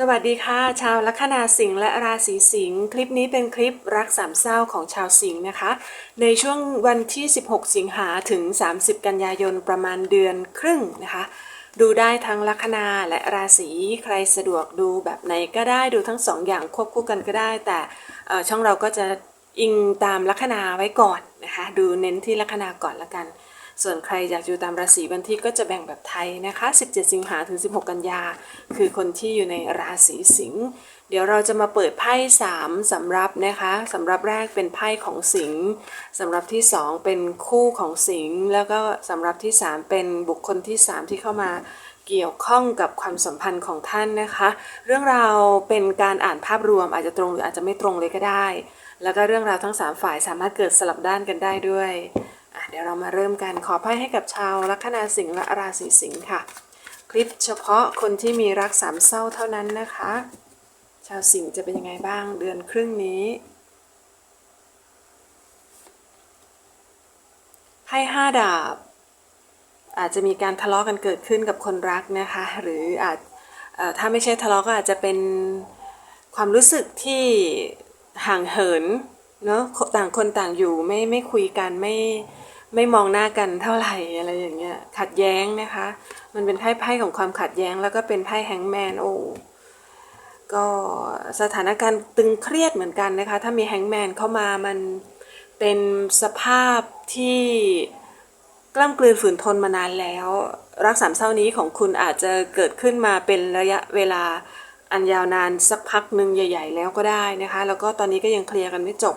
สวัสดีค่ะ ชาวลัคนาสิงห์และราศีสิงห์คลิปนี้เป็นคลิปรักสามเศร้าของชาวสิงห์นะคะ ในช่วงวันที่ 16 สิงหาถึง 30 กันยายนประมาณเดือนครึ่งนะคะ ดูได้ทั้งลัคนาและราศีใครสะดวกดูแบบไหนก็ได้ดูทั้งสองอย่างควบคู่กันก็ได้ แต่ช่องเราก็จะอิงตามลัคนาไว้ก่อนนะคะ ดูเน้นที่ลัคนาก่อนละกัน ส่วนใครอยากอยู่ตามราศีวันที่ก็จะแบ่งแบบไทยนะคะ 17 สิงหาถึง 16 กันยา คือคนที่อยู่ในราศีสิงห์เดี๋ยวเราจะมาเปิดไพ่3สำรับนะคะสำรับแรกเป็นไพ่ของสิงห์สำรับที่ 2 เป็นคู่ของสิงห์แล้วก็สำรับที่ 3 เป็นบุคคลที่ 3 ที่เข้ามาเกี่ยวข้องกับความสัมพันธ์ของท่านนะคะ เรื่องราวเป็นการอ่านภาพรวมอาจจะตรงหรืออาจจะไม่ตรงเลยก็ได้ แล้วก็เรื่องราวทั้ง 3 ฝ่ายสามารถเกิดสลับด้านกันได้ด้วย เดี๋ยวเรามาเริ่มกันขอไพ่ให้กับชาวลัคนาสิงห์และราศีสิงห์ค่ะ คลิปเฉพาะคนที่มีรักสามเศร้าเท่านั้นนะคะ ชาวสิงห์จะเป็นยังไงบ้างเดือนครึ่งนี้ไพ่ห้าดาบ อาจจะมีการทะเลาะกันเกิดขึ้นกับคนรักนะคะ หรืออาจเอ่อถ้าไม่ใช่ทะเลาะก็อาจจะเป็นความรู้สึกที่ห่างเหินเนาะต่างคนต่างอยู่ไม่ไม่คุยกันไม่ ไม่มองหน้ากันเท่าไหร่อะไรอย่างเงี้ยขัดแย้งนะคะ มันเป็นไพ่ไพ่ของความขัดแย้ง แล้วก็เป็นไพ่แฮงแมนโอ้ก็สถานการณ์ตึงเครียดเหมือนกันนะคะ ถ้ามีแฮงแมนเข้ามามันเป็นสภาพที่กล้ำกลืนฝืนทนมานานแล้ว รักสามเศร้านี้ของคุณอาจจะเกิดขึ้นมาเป็นระยะเวลาอันยาวนานสักพักหนึ่งใหญ่ ๆ แล้วก็ได้นะคะ แล้วก็ตอนนี้ก็ยังเคลียร์กันไม่จบ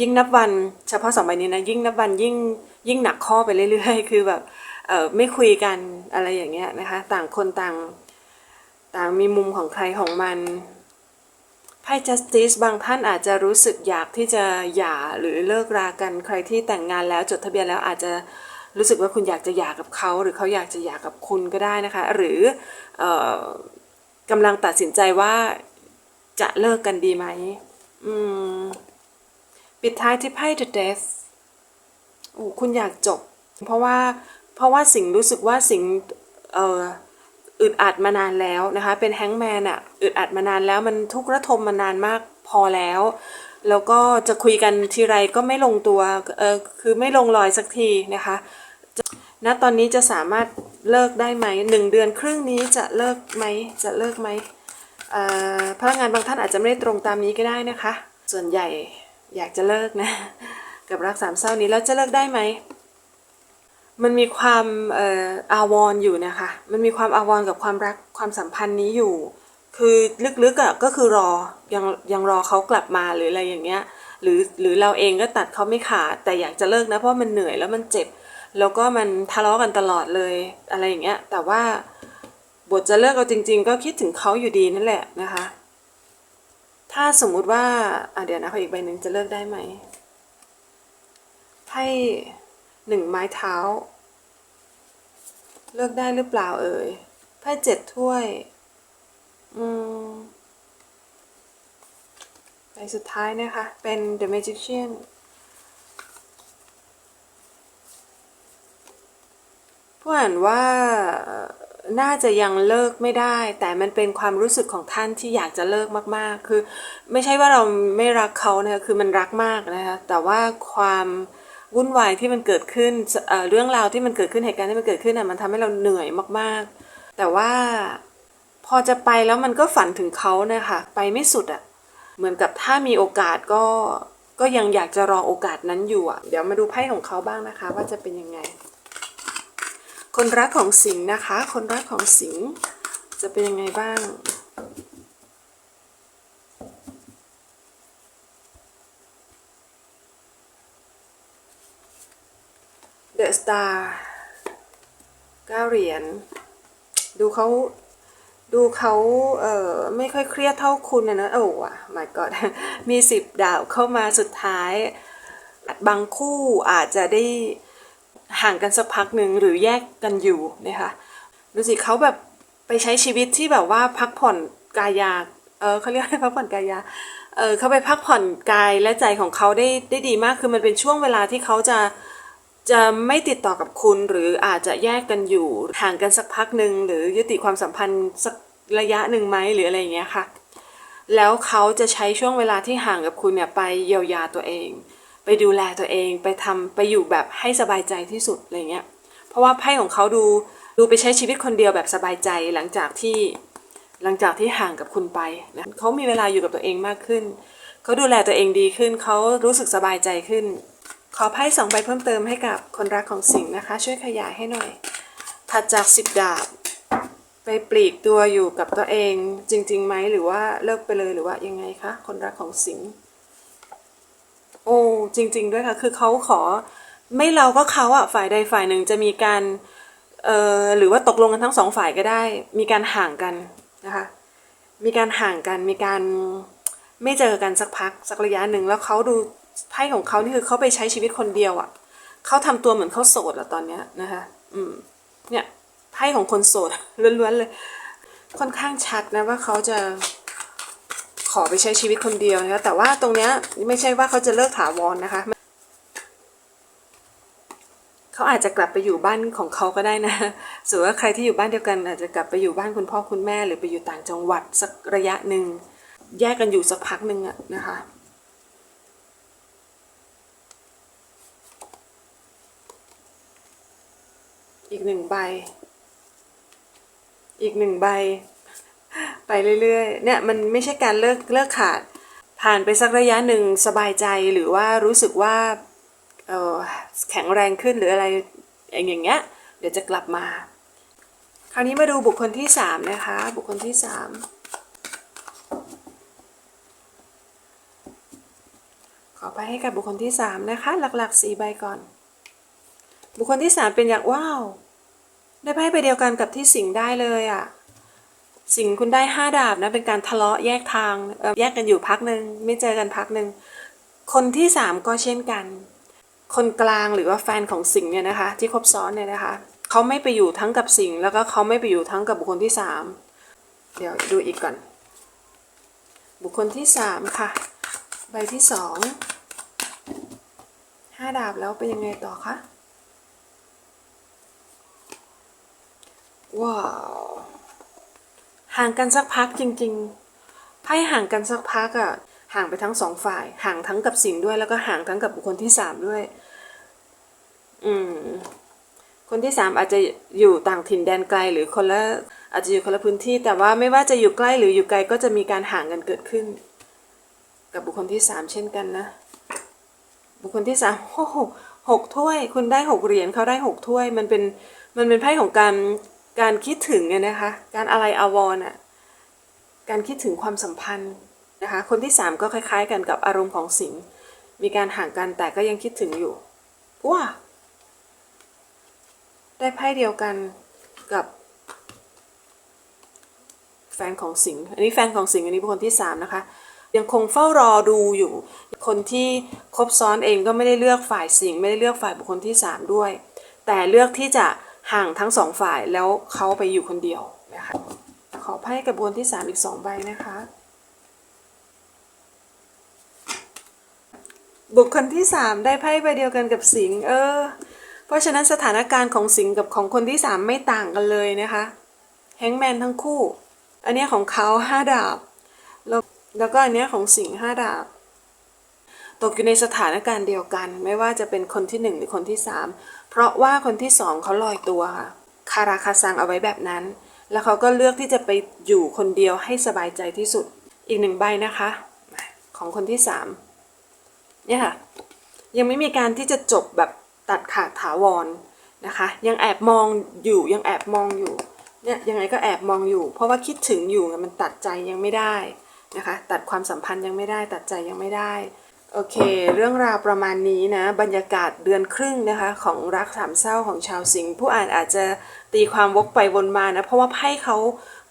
ยิ่งนับวันเฉพาะสองใบนี้นะยิ่งนับวันยิ่งยิ่งหนักข้อไปเรื่อยๆ คือแบบเออไม่คุยกันอะไรอย่างเงี้ยนะคะต่างคนต่างต่างมีมุมของใครของมันไพ่ justice บางท่านอาจจะรู้สึกอยากที่จะหย่าหรือเลิกรากันใครที่แต่งงานแล้วจดทะเบียนแล้วอาจจะรู้สึกว่าคุณอยากจะหย่ากับเขา หรือเขาอยากจะหย่ากับคุณก็ได้นะคะ หรือออกำลังตัดสินใจว่าจะเลิกกันดีไหมอืม ปิดท้ายที่ไพ่ The Death โอ้คุณอยากจบ เพราะว่าเพราะว่าสิงรู้สึกว่าสิงเอออึดอัดมานานแล้วนะคะ เป็นแฮงแมนอะอึดอัดมานานแล้วมันทุกข์ระทมมานานมากพอแล้ว แล้วก็จะคุยกันทีไรก็ไม่ลงตัวเออคือไม่ลงรอยสักทีนะคะณตอนนี้จะสามารถเลิกได้ไหมหนึ่งเดือนครึ่งนี้จะเลิกไหมจะเลิกไหมพนักงานบางท่านอาจจะไม่ได้ตรงตามนี้ก็ได้นะคะ ส่วนใหญ่ อยากจะเลิกนะ กับรักสามเศร้านี้แล้วจะเลิกได้ไหมมันมีความเอ่ออาวรณ์อยู่นะคะ มันมีความอาวรณ์กับความรักความสัมพันธ์นี้อยู่ คือลึกๆอะก็คือรอยังยังรอเขากลับมาหรืออะไรอย่างเงี้ย หรือหรือเราเองก็ตัดเขาไม่ขาดแต่อยากจะเลิกนะเพราะมันเหนื่อยแล้วมันเจ็บ แล้วก็มันทะเลาะกันตลอดเลยอะไรอย่างเงี้ย แต่ว่าบทจะเลิกเอาจริง ๆ ก็คิดถึงเขาอยู่ดีนั่นแหละนะคะ ถ้าสมมุติว่าอะเดี๋ยวนะขออีกใบหนึ่งจะเลิกได้ไหมไพ่หนึ่งไม้เท้า เลิกได้หรือเปล่าเอ่ยไพ่เจ็ดถ้วย อืมใบสุดท้ายนะคะ เป็น The Magician ผู้อ่านว่า น่าจะยังเลิกไม่ได้ แต่มันเป็นความรู้สึกของท่านที่อยากจะเลิกมากๆ คือ ไม่ใช่ว่าเราไม่รักเขานะคะคือมันรักมากนะคะแต่ว่าความวุ่นวายที่มันเกิดขึ้นเอ่อเรื่องราวที่มันเกิดขึ้นเหตุการณ์ที่มันเกิดขึ้นอะมันทำให้เราเหนื่อยมากๆ แต่ว่าพอจะไปแล้วมันก็ฝันถึงเขานะคะไปไม่สุดอะเหมือนกับถ้ามีโอกาสก็ก็ยังอยากจะรอโอกาสนั้นอยู่อะเดี๋ยวมาดูไพ่ของเขาบ้างนะคะ ว่าจะเป็นยังไง คนรักของสิงห์นะคะ คนรักของสิงห์จะเป็นยังไงบ้าง The Star เก้าเหรียญดูเขาดูเขาเอ่อไม่ค่อยเครียดเท่าคุณนะนะโอ้ว่ะ my god มีสิบดาวเข้ามาสุดท้ายบางคู่อาจจะได้ ห่างกันสักพักหนึ่งหรือแยกกันอยู่นะคะดูสิเขาแบบไปใช้ชีวิตที่แบบว่าพักผ่อนกายาเออเขาเรียกอะไรพักผ่อนกายาเออเขาไปพักผ่อนกายและใจของเขาได้ได้ดีมากคือมันเป็นช่วงเวลาที่เขาจะจะไม่ติดต่อกับคุณหรืออาจจะแยกกันอยู่ห่างกันสักพักหนึ่งหรือยุติความสัมพันธ์สักระยะหนึ่งไหมหรืออะไรอย่างเงี้ยค่ะ แล้วเขาจะใช้ช่วงเวลาที่ห่างกับคุณเนี่ยไปเยียวยาตัวเอง ไปดูแลตัวเองไปทำไปอยู่แบบให้สบายใจที่สุดอะไรเงี้ยเพราะว่าไพ่ของเขาดูดูไปใช้ชีวิตคนเดียวแบบสบายใจหลังจากที่หลังจากที่ห่างกับคุณไปนะเขามีเวลาอยู่กับตัวเองมากขึ้นเขาดูแลตัวเองดีขึ้นเขารู้สึกสบายใจขึ้น ขอไพ่สองใบเพิ่มเติมให้กับคนรักของสิงห์นะคะ ช่วยขยายให้หน่อย ถัดจากสิบดาบ ไปปลีกตัวอยู่กับตัวเองจริงๆไหมหรือว่าเลิกไปเลยหรือว่ายังไงคะคนรักของสิงห์ จริง ๆ ด้วยค่ะ คือเขาขอไม่เราก็เขาอะฝ่ายใดฝ่ายหนึ่งจะมีการเอ่อหรือว่าตกลงกันทั้งสองฝ่ายก็ได้ มีการห่างกันนะคะมีการห่างกันมีการไม่เจอกันสักพักสักระยะหนึ่งแล้วเขาดูไพ่ของเขานี่คือเขาไปใช้ชีวิตคนเดียวอะเขาทำตัวเหมือนเขาโสดอะตอนเนี้ยนะคะอืมเนี่ยไพ่ของคนโสดล้วนๆเลย ค่อนข้างชัดนะว่าเขาจะ ขอไปใช้ชีวิตคนเดียวนะคะแต่ว่าตรงเนี้ยไม่ใช่ว่าเขาจะเลิกถาวรนะคะเขาอาจจะกลับไปอยู่บ้านของเขาก็ได้นะส่วนว่าใครที่อยู่บ้านเดียวกันอาจจะกลับไปอยู่บ้านคุณพ่อคุณแม่หรือไปอยู่ต่างจังหวัดสักระยะหนึ่งแยกกันอยู่สักพักหนึ่งอะนะคะอีกหนึ่งใบ อีกหนึ่งใบ ไปเรื่อยๆ เนี่ยมันไม่ใช่การเลิกเลิกขาด ผ่านไปสักระยะหนึ่งสบายใจหรือว่ารู้สึกว่าออแข็งแรงขึ้นหรืออะไรอย่างเงี้ยเดี๋ยวจะกลับมา คราวนี้มาดูบุคคลที่สามนะคะ บุคคลที่สามขอไปให้กับบุคคลที่สามนะคะ หลักๆสีใบก่อน บุคคลที่สามเป็นอย่างว้าว ได้ไพ่ไปเดียวกันกับที่สิงได้เลยอะ่ะ สิงคุณได้ห้าดาบนะเป็นการทะเลาะแยกทางแยกกันอยู่พักหนึ่งไม่เจอกันพักหนึ่งคนที่สามก็เช่นกัน คนกลางหรือว่าแฟนของสิงเนี่ยนะคะ ที่คบซ้อนเนี่ยนะคะเขาไม่ไปอยู่ทั้งกับสิงแล้วก็เขาไม่ไปอยู่ทั้งกับบุคคลที่สามเดี๋ยวดูอีกก่อน บุคคลที่สามค่ะ ใบที่สองห้าดาบแล้วเป็นยังไงต่อคะว้าว ห่างกันสักพักจริงๆไพ่ห่างกันสักพักอะห่างไปทั้งสองฝ่าย ห่างทั้งกับสิ่งด้วย แล้วก็ห่างทั้งกับบุคคลที่สามด้วย อืม คนที่สามอาจจะอยู่ต่างถิ่นแดนไกล หรือคนละอาจจะอยู่คนละพื้นที่ แต่ว่าไม่ว่าจะอยู่ใกล้หรืออยู่ไกลก็จะมีการห่างกันเกิดขึ้น กับบุคคลที่สามเช่นกันนะ บุคคลที่สามโอ้โหหกถ้วย คุณได้หกเหรียญเขาได้หกถ้วย มันเป็นมันเป็นไพ่ของการ การคิดถึงไงนะคะ การอะไรอาวรณ์อะ การคิดถึงความสัมพันธ์นะคะ คนที่สามก็คล้ายๆ กันกับอารมณ์ของสิงห์มีการห่างกันแต่ก็ยังคิดถึงอยู่ว้าได้ไพ่เดียวกันกับแฟนของสิงห์ อันนี้แฟนของสิงห์อันนี้เป็นคนที่สามนะคะ ยังคงเฝ้ารอดูอยู่ คนที่คบซ้อนเองก็ไม่ได้เลือกฝ่ายสิงห์ไม่ได้เลือกฝ่ายบุคคลที่สามด้วย แต่เลือกที่จะ ห่างทั้งสองฝ่ายแล้วเขาไปอยู่คนเดียวนะคะขอไพ่กับบุคคลที่สามอีกสองใบนะคะ บุคคลที่สามได้ไพ่ใบเดียวกันกับสิงเออ เพราะฉะนั้นสถานการณ์ของสิงกับของคนที่สามไม่ต่างกันเลยนะคะแฮงแมนทั้งคู่ อันนี้ของเขาห้าดาบ แล้วแล้วก็อันนี้ของสิงห์ห้าดาบ ตกอยู่ในสถานการณ์เดียวกัน ไม่ว่าจะเป็นคนที่หนึ่งหรือคนที่สาม เพราะว่าคนที่สองเขาลอยตัวค่ะคาราคาซังเอาไว้แบบนั้น แล้วเขาก็เลือกที่จะไปอยู่คนเดียวให้สบายใจที่สุด อีกหนึ่งใบนะคะ ของคนที่สามเนี่ยค่ะ ยังไม่มีการที่จะจบแบบตัดขาดถาวรนะคะ ยังแอบมองอยู่ยังแอบมองอยู่เนี่ยยังไงก็แอบมองอยู่ เพราะว่าคิดถึงอยู่มันตัดใจยังไม่ได้นะคะ ตัดความสัมพันธ์ยังไม่ได้ ตัดใจยังไม่ได้ โอเค เรื่องราวประมาณนี้นะ บรรยากาศเดือนครึ่งนะคะ ของรักสามเศร้าของชาวสิงห์ผู้อ่านอาจจะตีความวกไปวนมานะ เพราะว่าไพ่เขา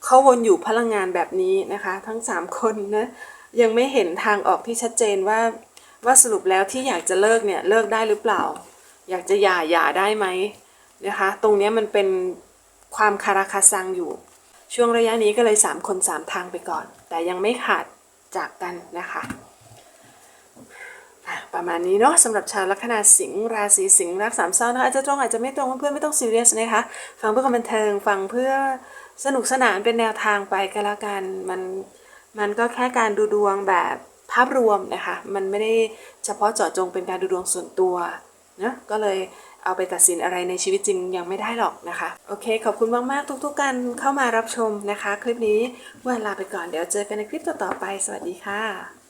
เขาวนอยู่พลังงานแบบนี้นะคะ ทั้ง 3 คนนะยังไม่เห็นทางออกที่ชัดเจนว่าว่าสรุปแล้วที่อยากจะเลิกเนี่ยเลิกได้หรือเปล่า อยากจะหย่าหย่าได้ไหมนะคะ ตรงนี้มันเป็นความคาราคาซังอยู่ ช่วงระยะนี้ก็เลย 3 คน 3 ทางไปก่อน แต่ยังไม่ขาดจากกันนะคะ ประมาณนี้เนาะสำหรับชาวลัคนาสิงห์ราศีสิงห์รักสามเศร้านะคะอาจจะตรงอาจจะไม่ตรงเพื่อนไม่ต้องซีเรียสนะคะฟังเพื่อความบันเทิงฟังเพื่อสนุกสนานเป็นแนวทางไปก็แล้วกันมันมันก็แค่การดูดวงแบบภาพรวมนะคะมันไม่ได้เฉพาะเจาะจงเป็นการดูดวงส่วนตัวนะก็เลยเอาไปตัดสินอะไรในชีวิตจริงยังไม่ได้หรอกนะคะ โอเค ขอบคุณมาก ๆ ทุก ๆการเข้ามารับชมนะคะ คลิปนี้วันลาไปก่อนเดี๋ยวเจอกันในคลิปต่อ ๆ ไป สวัสดีค่ะ